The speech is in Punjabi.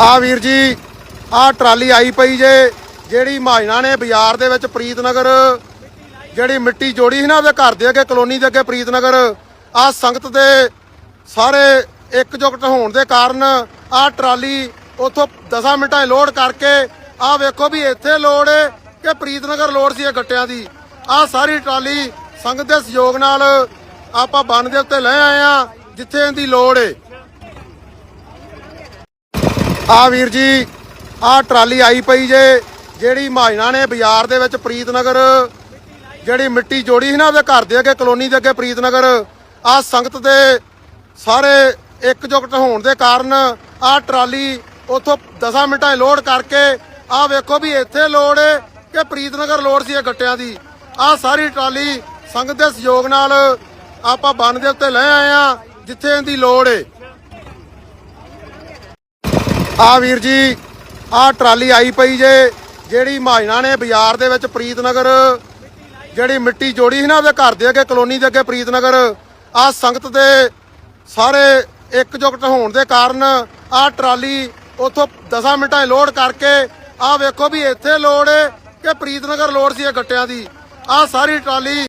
ਆ ਵੀਰ ਜੀ ਆ ਟਰਾਲੀ ਆਈ ਪਈ ਜੇ, ਜਿਹੜੀ ਮਹਾਜਨਾ ਨੇ ਬਾਜ਼ਾਰ ਦੇ ਵਿੱਚ ਪ੍ਰੀਤਨਗਰ, ਜਿਹੜੀ ਮਿੱਟੀ ਜੋੜੀ ਸੀ ਨਾ ਉਹਦੇ ਘਰ ਦੇ ਅੱਗੇ, ਕਲੋਨੀ ਦੇ ਅੱਗੇ ਪ੍ਰੀਤਨਗਰ ਆ ਸੰਗਤ ਦੇ ਸਾਰੇ ਇਕਜੁੱਟ ਹੋਣ ਦੇ ਕਾਰਨ ਆ ਟਰਾਲੀ ਉਥੋਂ 10 ਮਿੰਟਾਂ 'ਚ ਲੋਡ ਕਰਕੇ ਆ ਵੇਖੋ ਵੀ ਇੱਥੇ ਲੋਡ ਏ ਕਿ ਪ੍ਰੀਤਨਗਰ ਲੋਡ ਸੀ ਇਹ ਗੱਟਿਆਂ ਦੀ। ਆ ਸਾਰੀ ਟਰਾਲੀ ਸੰਗਤ ਦੇ ਸਹਿਯੋਗ ਨਾਲ ਆਪਾਂ ਬੰਨ ਦੇ ਉੱਤੇ ਲੈ ਆਏ ਆ ਜਿੱਥੇ ਇਹਦੀ ਲੋੜ ਏ। ਆ ਵੀਰ ਜੀ ਆ ਟਰਾਲੀ ਆਈ ਪਈ ਜੇ, ਜਿਹੜੀ ਮਹਾਜਨਾ ਨੇ ਬਾਜ਼ਾਰ ਦੇ ਵਿੱਚ ਪ੍ਰੀਤਨਗਰ ਜਿਹੜੀ ਮਿੱਟੀ ਜੋੜੀ ਸੀ ਨਾ, ਉਹਦੇ ਘਰ ਦੇ ਅੱਗੇ, ਕਲੋਨੀ ਦੇ ਅੱਗੇ ਪ੍ਰੀਤਨਗਰ ਆ ਸੰਗਤ ਦੇ ਸਾਰੇ ਇਕਜੁੱਟ ਹੋਣ ਦੇ ਕਾਰਨ ਆ ਟਰਾਲੀ ਉਥੋਂ 10 ਮਿੰਟਾਂ 'ਚ ਲੋਡ ਕਰਕੇ ਆ ਵੇਖੋ ਵੀ ਇੱਥੇ ਲੋਡ ਏ ਕਿ ਪ੍ਰੀਤਨਗਰ ਲੋਡ ਸੀ ਇਹ ਗੱਟਿਆਂ ਦੀ। ਆ ਸਾਰੀ ਟਰਾਲੀ ਸੰਗਤ ਦੇ ਸਹਿਯੋਗ ਨਾਲ ਆਪਾਂ ਬੰਨ ਦੇ ਉੱਤੇ ਲੈ ਆਏ ਆ ਜਿੱਥੇ ਇਹਦੀ ਲੋੜ ਏ। ਆ ਵੀਰ ਜੀ ਆ ਟਰਾਲੀ ਆਈ ਪਈ ਜੇ, ਜਿਹੜੀ ਮਹਾਜਨਾ ਨੇ ਬਾਜ਼ਾਰ ਦੇ ਵਿੱਚ ਪ੍ਰੀਤਨਗਰ ਜਿਹੜੀ ਮਿੱਟੀ ਜੋੜੀ ਸੀ ਨਾ, ਉਹਦੇ ਘਰ ਦੇ ਅੱਗੇ, ਕਲੋਨੀ ਦੇ ਅੱਗੇ ਪ੍ਰੀਤਨਗਰ ਆ ਸੰਗਤ ਦੇ ਸਾਰੇ ਇਕਜੁੱਟ ਹੋਣ ਦੇ ਕਾਰਨ ਆ ਟਰਾਲੀ ਉਥੋਂ 10 ਮਿੰਟਾਂ 'ਚ ਲੋਡ ਕਰਕੇ ਆ ਵੇਖੋ ਵੀ ਇੱਥੇ ਲੋਡ ਏ ਕਿ ਪ੍ਰੀਤਨਗਰ ਲੋਡ ਸੀ ਇਹ ਗੱਟਿਆਂ ਦੀ। ਆ ਸਾਰੀ ਟਰਾਲੀ